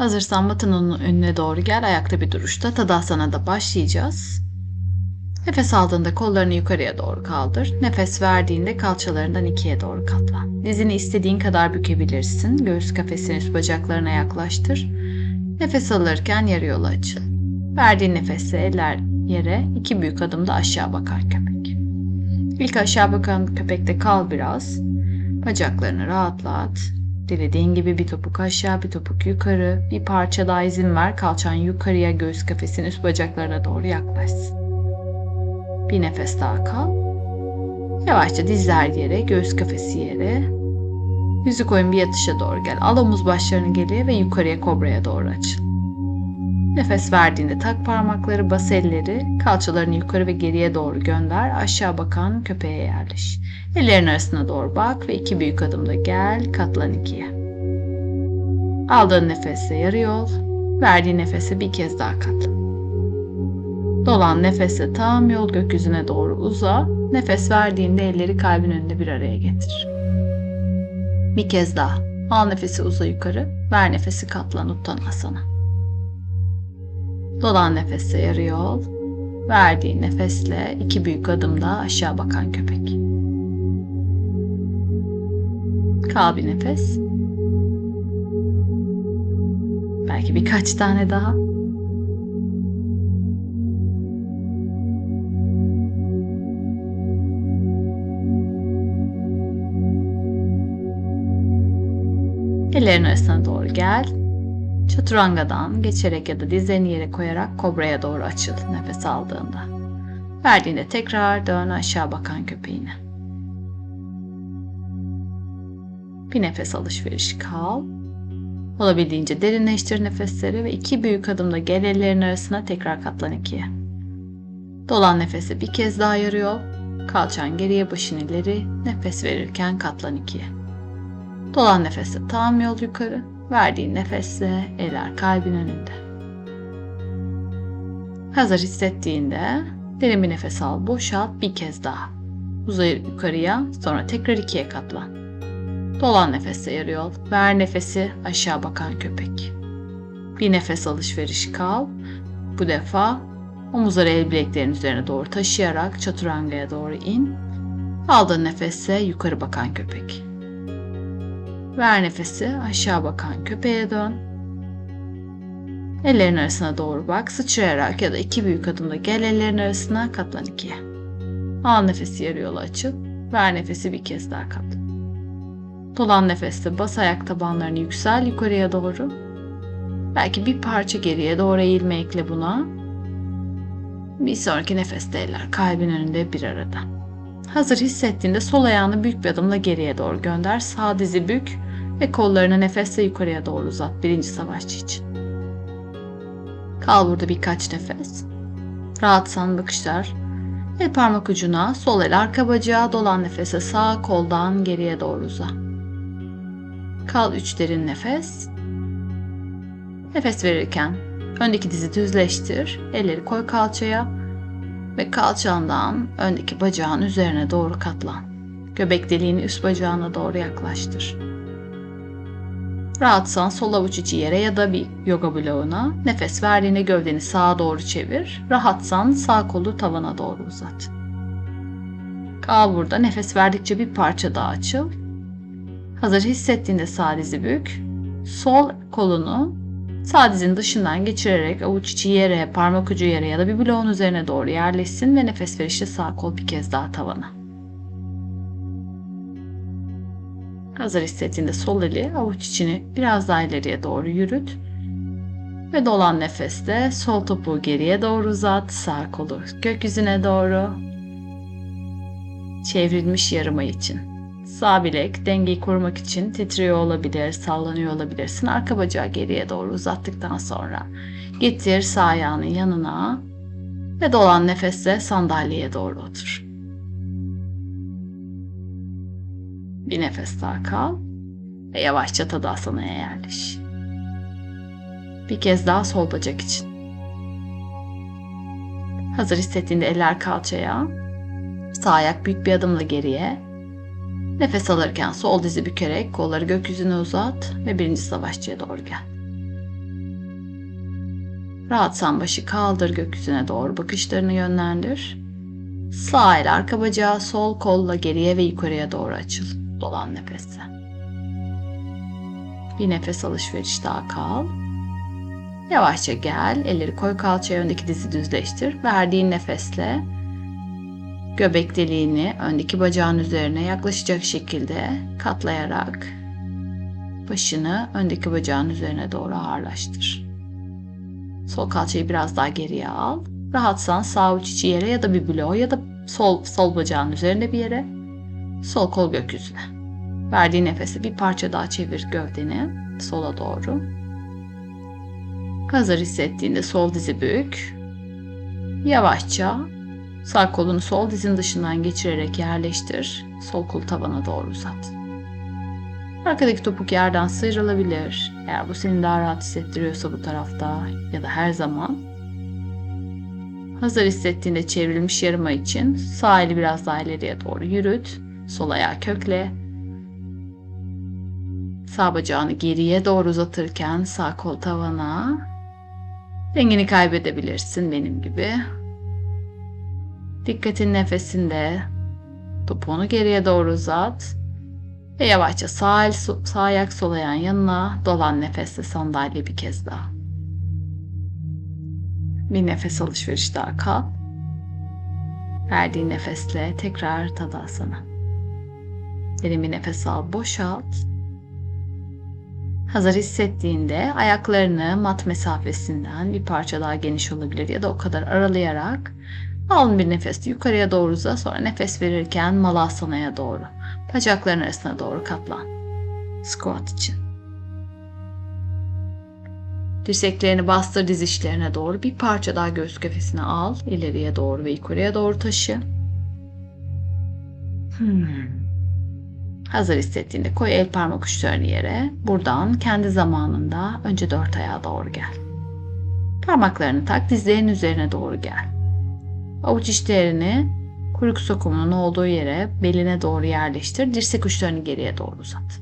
Hazırsan matının önüne doğru gel. Ayakta bir duruşta. Tadasana da başlayacağız. Nefes aldığında kollarını yukarıya doğru kaldır. Nefes verdiğinde kalçalarından ikiye doğru katlan. Dizini istediğin kadar bükebilirsin. Göğüs kafesini üst bacaklarına yaklaştır. Nefes alırken yarı yola açıl. Verdiğin nefesle eller yere iki büyük adımda aşağı bakan köpek. İlk aşağı bakan köpekte kal biraz. Bacaklarını rahatlat. Dilediğin gibi bir topuk aşağı, bir topuk yukarı. Bir parça daha izin ver. Kalçan yukarıya, göğüs kafesin üst bacaklarına doğru yaklaşsın. Bir nefes daha kal. Yavaşça dizler yere, göğüs kafesi yere. Yüzü koyun bir yatışa doğru gel. Al omuz başlarını geriye ve yukarıya kobraya doğru açıl. Nefes verdiğinde tak parmakları, bas elleri, kalçalarını yukarı ve geriye doğru gönder. Aşağı bakan köpeğe yerleş. Ellerin arasına doğru bak ve iki büyük adımda gel, katlan ikiye. Aldığın nefesle yarı yol, verdiğin nefese bir kez daha katlan. Dolan nefesle tam yol gökyüzüne doğru uza. Nefes verdiğinde elleri kalbin önünde bir araya getir. Bir kez daha. Al nefesi uza yukarı. Ver nefesi katlan uttanasana. Dolan nefesle yarı yol. Verdiğin nefesle iki büyük adımda aşağı bakan köpek. Kal bir nefes. Belki birkaç tane daha. Ellerin arasına doğru gel. Çaturangadan geçerek ya da dizlerini yere koyarak kobraya doğru açıl nefes aldığında. Verdiğinde tekrar dön aşağı bakan köpeğine. Bir nefes alışverişi kal. Olabildiğince derinleştir nefesleri ve iki büyük adımda gel ellerin arasına tekrar katlan ikiye. Dolan nefesi bir kez daha yarı yol. Kalçan geriye başın ileri. Nefes verirken katlan ikiye. Dolan nefesle tam yol yukarı. Verdiğin nefesle eller kalbin önünde. Hazır hissettiğinde derin bir nefes al, boşalt bir kez daha. Uzay yukarıya, sonra tekrar ikiye katlan. Dolan nefesle yarı yol. Ver nefesi aşağı bakan köpek. Bir nefes alışverişi kal. Bu defa omuzları el bileklerin üzerine doğru taşıyarak çaturangaya doğru in. Aldığın nefesle yukarı bakan köpek. Ver nefesi aşağı bakan köpeğe dön. Ellerin arasına doğru bak. Sıçrayarak ya da iki büyük adımda gel ellerin arasına katlan ikiye. Al nefesi yarı yola açıl. Ver nefesi bir kez daha katlan. Dolan nefeste bas ayak tabanlarını yüksel yukarıya doğru. Belki bir parça geriye doğru eğilme ekle buna. Bir sonraki nefeste eller kalbin önünde bir arada. Hazır hissettiğinde sol ayağını büyük bir adımla geriye doğru gönder. Sağ dizi bük ve kollarını nefesle yukarıya doğru uzat birinci savaşçı için. Kal burada birkaç nefes. Rahatsan bakışlar. El parmak ucuna, sol el arka bacağı, dolan nefese sağ koldan geriye doğru uza. Kal üç derin nefes. Nefes verirken öndeki dizi düzleştir. Elleri koy kalçaya ve kalçandan öndeki bacağın üzerine doğru katlan. Göbek deliğini üst bacağına doğru yaklaştır. Rahatsan sol avuç içi yere ya da bir yoga bloğuna. Nefes verdiğinde gövdeni sağa doğru çevir. Rahatsan sağ kolu tavana doğru uzat. Kal burada nefes verdikçe bir parça daha açıl. Hazır hissettiğinde sağ dizi bük. Sol kolunu sağ dizin dışından geçirerek avuç içi yere, parmak ucu yere ya da bir bloğun üzerine doğru yerleşsin ve nefes verişte sağ kol bir kez daha tavana. Hazır hissettiğinde sol eli avuç içini biraz daha ileriye doğru yürüt. Ve dolan nefeste sol topuğu geriye doğru uzat, sağ kolu gökyüzüne doğru. Çevrilmiş yarıma için. Sağ bilek dengeyi korumak için titriyor olabilir, sallanıyor olabilirsin. Arka bacağı geriye doğru uzattıktan sonra getir sağ ayağının yanına ve dolan nefesle sandalyeye doğru otur. Bir nefes daha kal ve yavaşça Tadasana'ya yerleş. Bir kez daha sol bacak için. Hazır hissettiğinde eller kalçaya, sağ ayak büyük bir adımla geriye, nefes alırken sol dizi bükerek kolları gökyüzüne uzat ve birinci savaşçıya doğru gel. Rahatsan başı kaldır gökyüzüne doğru bakışlarını yönlendir. Sağ el arka bacağı, sol kolla geriye ve yukarıya doğru açıl. Dolan nefesle. Bir nefes alışveriş daha kal. Yavaşça gel, elleri koy kalçaya öndeki dizi düzleştir. Verdiğin nefesle göbek deliğini öndeki bacağın üzerine yaklaşacak şekilde katlayarak başını öndeki bacağın üzerine doğru ağırlaştır. Sol kalçayı biraz daha geriye al. Rahatsan sağ uç içi yere ya da bir bloğa ya da sol sol bacağın üzerinde bir yere. Sol kol gökyüzüne. Verdiğin nefesi bir parça daha çevir gövdeni sola doğru. Hazır hissettiğinde sol dizi bük. Yavaşça sağ kolunu sol dizin dışından geçirerek yerleştir. Sol kol tavana doğru uzat. Arkadaki topuk yerden sıyrılabilir. Eğer bu seni daha rahat hissettiriyorsa bu tarafta ya da her zaman. Hazır hissettiğinde çevrilmiş yarıma için sağ eli biraz daha ileriye doğru yürüt. Sol ayağı kökle. Sağ bacağını geriye doğru uzatırken sağ kol tavana. Dengeni kaybedebilirsin benim gibi. Dikkatin nefesinde. Topuğunu geriye doğru uzat. Ve yavaşça sağ, el, sağ ayak sol ayağın yanına dolan nefesle sandalye bir kez daha. Bir nefes alışveriş daha kal. Verdiğin nefesle tekrar tadasana. Derin bir nefes al, boşalt. Hazır hissettiğinde ayaklarını mat mesafesinden bir parça daha geniş olabilir ya da o kadar aralayarak alın bir nefes yukarıya doğru uzat sonra nefes verirken malasanaya doğru. Bacakların arasına doğru katlan. Squat için. Dirseklerini bastır diz içlerine doğru. Bir parça daha göğüs kafesine al. ileriye doğru ve yukarıya doğru taşı. Hmm. Hazır hissettiğinde koy el parmak uçlarını yere. Buradan kendi zamanında önce dört ayağa doğru gel. Parmaklarını tak dizlerin üzerine doğru gel. Avuç içlerini kuyruk sokumunun olduğu yere beline doğru yerleştir. Dirsek uçlarını geriye doğru uzat.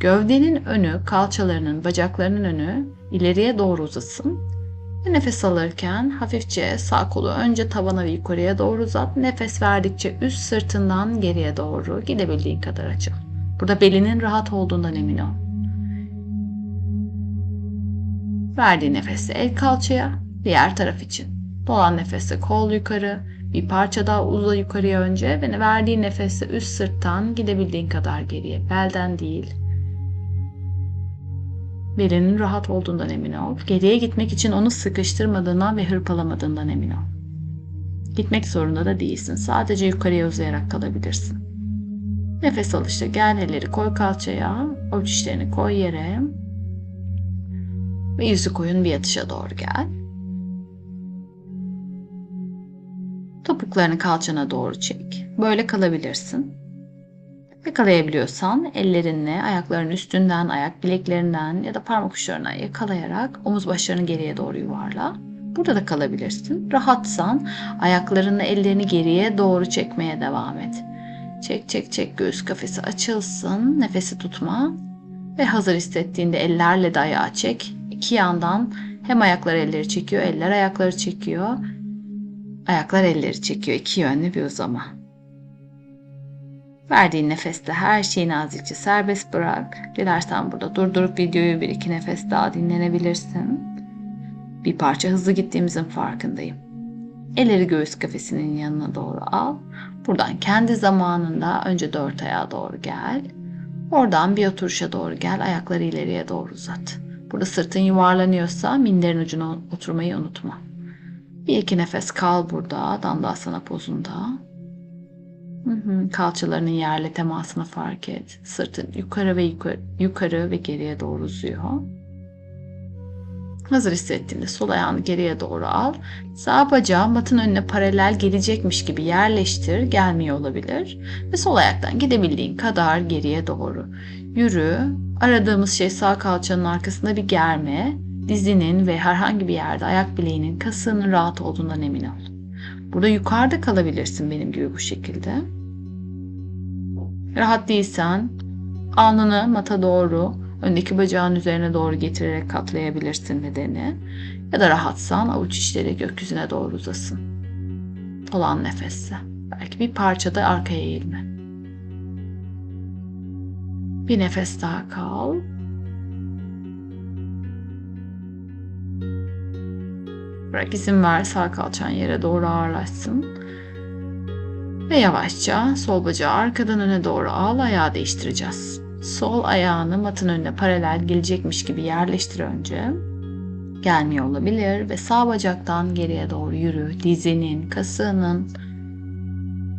Gövdenin önü, kalçalarının, bacaklarının önü ileriye doğru uzasın. Nefes alırken hafifçe sağ kolu önce tavana ve yukarıya doğru uzat. Nefes verdikçe üst sırtından geriye doğru gidebildiğin kadar açıl. Burada belinin rahat olduğundan emin ol. Verdiğin nefesle el kalçaya, diğer taraf için. Dolan nefesle kol yukarı, bir parça daha uza yukarıya önce ve verdiğin nefesle üst sırttan gidebildiğin kadar geriye. Belden değil. Belinin rahat olduğundan emin ol. Geriye gitmek için onu sıkıştırmadığından ve hırpalamadığından emin ol. Gitmek zorunda da değilsin. Sadece yukarıya uzayarak kalabilirsin. Nefes alışta gel elleri koy kalçaya, avuç içlerini koy yere ve yüzü koyun bir yatışa doğru gel. Topuklarını kalçana doğru çek. Böyle kalabilirsin. Yakalayabiliyorsan ellerinle ayakların üstünden, ayak bileklerinden ya da parmak uçlarına yakalayarak omuz başlarını geriye doğru yuvarla. Burada da kalabilirsin. Rahatsan ayaklarınla ellerini geriye doğru çekmeye devam et. Çek çek çek göğüs kafesi açılsın. Nefesi tutma. Ve hazır hissettiğinde ellerle de ayağı çek. İki yandan hem ayaklar elleri çekiyor, eller ayakları çekiyor. Ayaklar elleri çekiyor. iki yönlü bir uzama. Verdiğin nefesle her şeyi nazikçe serbest bırak. Dilersen burada durdurup videoyu bir iki nefes daha dinlenebilirsin. Bir parça hızlı gittiğimizin farkındayım. Elleri göğüs kafesinin yanına doğru al. Buradan kendi zamanında önce dört ayağa doğru gel. Oradan bir oturuşa doğru gel. Ayakları ileriye doğru uzat. Burada sırtın yuvarlanıyorsa minderin ucuna oturmayı unutma. Bir iki nefes kal burada. Dandasana pozunda. Kalçalarının yerle temasını fark et. Sırtın yukarı ve yukarı, yukarı ve geriye doğru uzuyor. Hazır hissettiğinde sol ayağını geriye doğru al. Sağ bacağı matın önüne paralel gelecekmiş gibi yerleştir. Gelmiyor olabilir. Ve sol ayaktan gidebildiğin kadar geriye doğru. Yürü. Aradığımız şey sağ kalçanın arkasında bir germe. Dizinin ve herhangi bir yerde ayak bileğinin kasığının rahat olduğundan emin ol. Burada yukarıda kalabilirsin benim gibi bu şekilde. Rahat değilsen alnını mata doğru Öndeki bacağın üzerine doğru getirerek katlayabilirsin bedeni. Ya da rahatsan avuç içleri gökyüzüne doğru uzasın. Olan nefesle. Belki bir parçada arkaya eğilme. Bir nefes daha kal. Bırak izin ver sağ kalçan yere doğru ağırlaşsın. Ve yavaşça sol bacağı arkadan öne doğru al ayağı değiştireceğiz. Sol ayağını matın önüne paralel gelecekmiş gibi yerleştir önce. Gelmiyor olabilir ve sağ bacaktan geriye doğru yürü. Dizinin, kasığının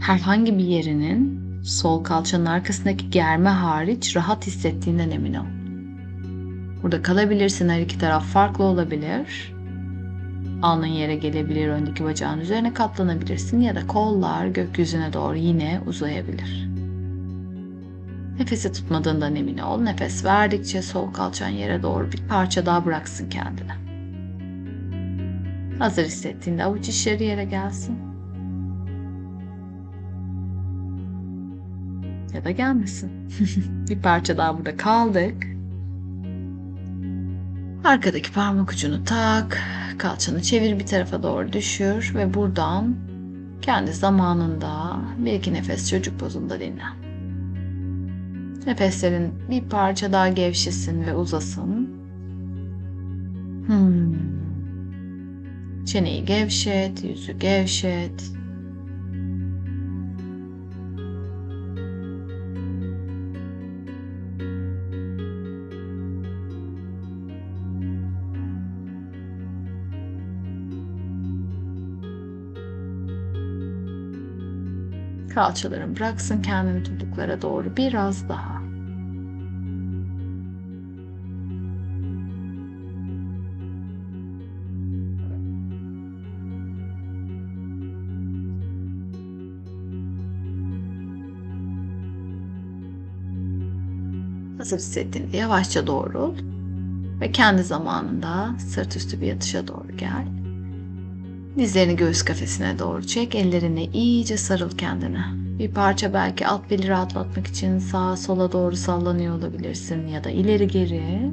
herhangi bir yerinin sol kalçanın arkasındaki germe hariç rahat hissettiğinden emin ol. Burada kalabilirsin her iki taraf farklı olabilir. Alnın yere gelebilir, öndeki bacağın üzerine katlanabilirsin ya da kollar gökyüzüne doğru yine uzayabilir. Nefesi tutmadığından emin ol. Nefes verdikçe sol kalçan yere doğru bir parça daha bıraksın kendine. Hazır hissettiğinde avuç içleri yere gelsin. Ya da gelmesin. bir parça daha burada kaldık. Arkadaki parmak ucunu tak, kalçanı çevir bir tarafa doğru düşür ve buradan kendi zamanında bir iki nefes çocuk pozunda dinlen. Nefeslerin bir parça daha gevşesin ve uzasın. Hmm. Çeneyi gevşet, yüzü gevşet. Kalçaların bıraksın kendini topuklara doğru biraz daha. Hazır hissettiğinde yavaşça doğrul ve kendi zamanında sırt üstü bir yatışa doğru gel. Dizlerini göğüs kafesine doğru çek. Ellerine iyice sarıl kendine. Bir parça belki alt beli rahatlatmak için sağa sola doğru sallanıyor olabilirsin ya da ileri geri.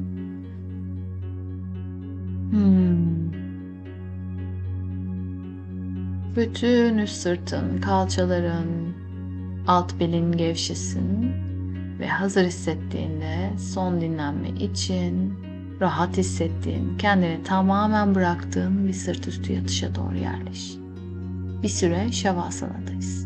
Hmm. Bütün üst sırtın, kalçaların, alt belin gevşesin ve hazır hissettiğinde son dinlenme için rahat hissettiğin, kendini tamamen bıraktığın bir sırt üstü yatışa doğru yerleş. Bir süre şavasanadayız.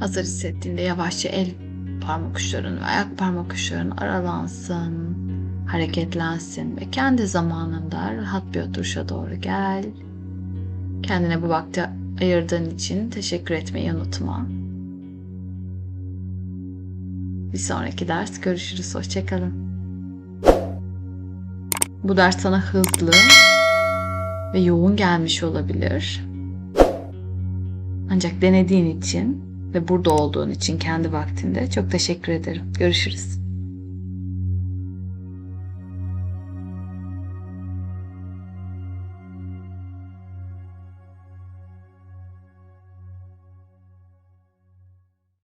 Hazır hissettiğinde yavaşça el parmak uçların ve ayak parmak uçların aralansın, hareketlensin ve kendi zamanında rahat bir oturuşa doğru gel. Kendine bu vakti ayırdığın için teşekkür etmeyi unutma. Bir sonraki ders görüşürüz. Hoşçakalın. Bu ders sana hızlı ve yoğun gelmiş olabilir. Ancak denediğin için ve burada olduğun için kendi vaktinde çok teşekkür ederim. Görüşürüz.